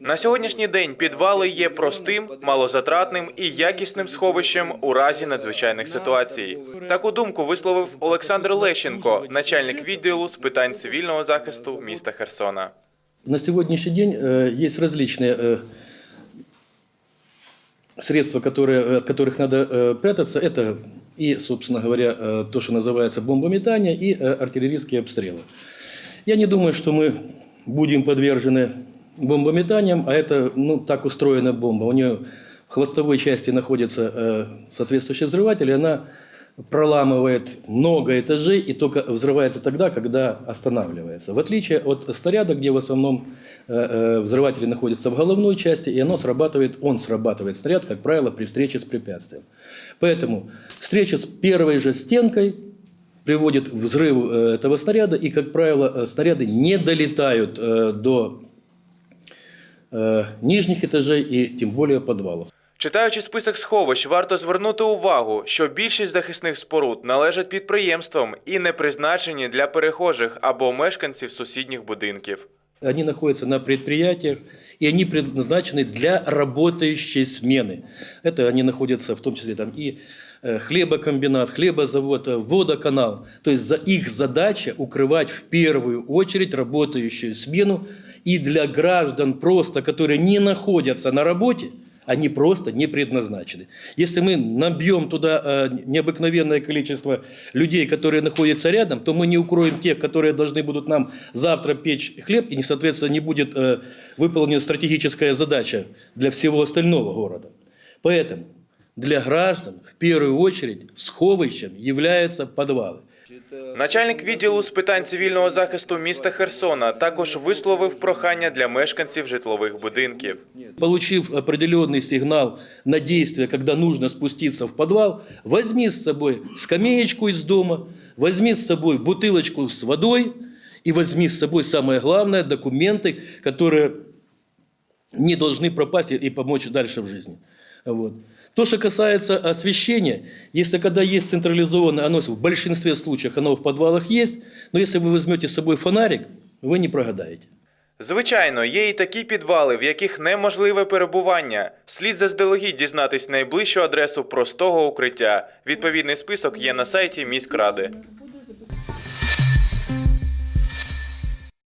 На сьогоднішній день підвали є простим, малозатратним і якісним сховищем у разі надзвичайних ситуацій. Таку думку висловив Олександр Лещенко, начальник відділу з питань цивільного захисту міста Херсона. На сегодняшний день э, есть различные э, средства, которые, э, от которых надо э, прятаться. Это и, собственно говоря, э, то, что называется бомбометание, и э, артиллерийские обстрелы. Я не думаю, что мы будем подвержены бомбометаниям, а это, ну, так устроена бомба. У нее в хвостовой части находится э, соответствующий взрыватель, и она проламывает много этажей и только взрывается тогда, когда останавливается. В отличие от снаряда, где в основном э, э, взрыватели находятся в головной части, и оно срабатывает, он срабатывает снаряд, как правило, при встрече с препятствием. Поэтому встреча с первой же стенкой приводит к взрыву э, этого снаряда, и, как правило, снаряды не долетают до нижних этажей и тем более подвалов. Читаючи список сховищ, варто звернути увагу, що більшість захисних споруд належать підприємствам і не призначені для перехожих або мешканців сусідніх будинків. Они находятся на предприятиях, и они предназначены для работающей смены. Это они находятся в том числе там и э, хлебокомбинат, хлебозавод, э, водоканал. То есть за их задача укрывать в первую очередь работающую смену. И для граждан просто, которые не находятся на работе, они просто не предназначены. Если мы набьем туда э, необыкновенное количество людей, которые находятся рядом, то мы не укроем тех, которые должны будут нам завтра печь хлеб, и, соответственно, не будет э, выполнена стратегическая задача для всего остального города. Поэтому для граждан в первую очередь сховищем являются подвалы. Начальник відділу з питань цивільного захисту міста Херсона також висловив прохання для мешканців житлових будинків. Получив определенный сигнал на действие, когда нужно спуститься в подвал, возьми с собой скамеечку из дома, возьми с собой бутылочку с водой и возьми с собой, самое главное, документы, которые не должны пропасть и- и помочь дальше в жизни. Вот. То, что касается освещения, если когда есть централизованное, оно в большинстве случаев оно в подвалах есть, но если вы возьмете с собой фонарик, вы не прогадаете. Звичайно, є і такі підвали, в яких неможливе перебування. Слід заздалегідь дізнатись найближчу адресу простого укриття. Відповідний список є на сайті міськради.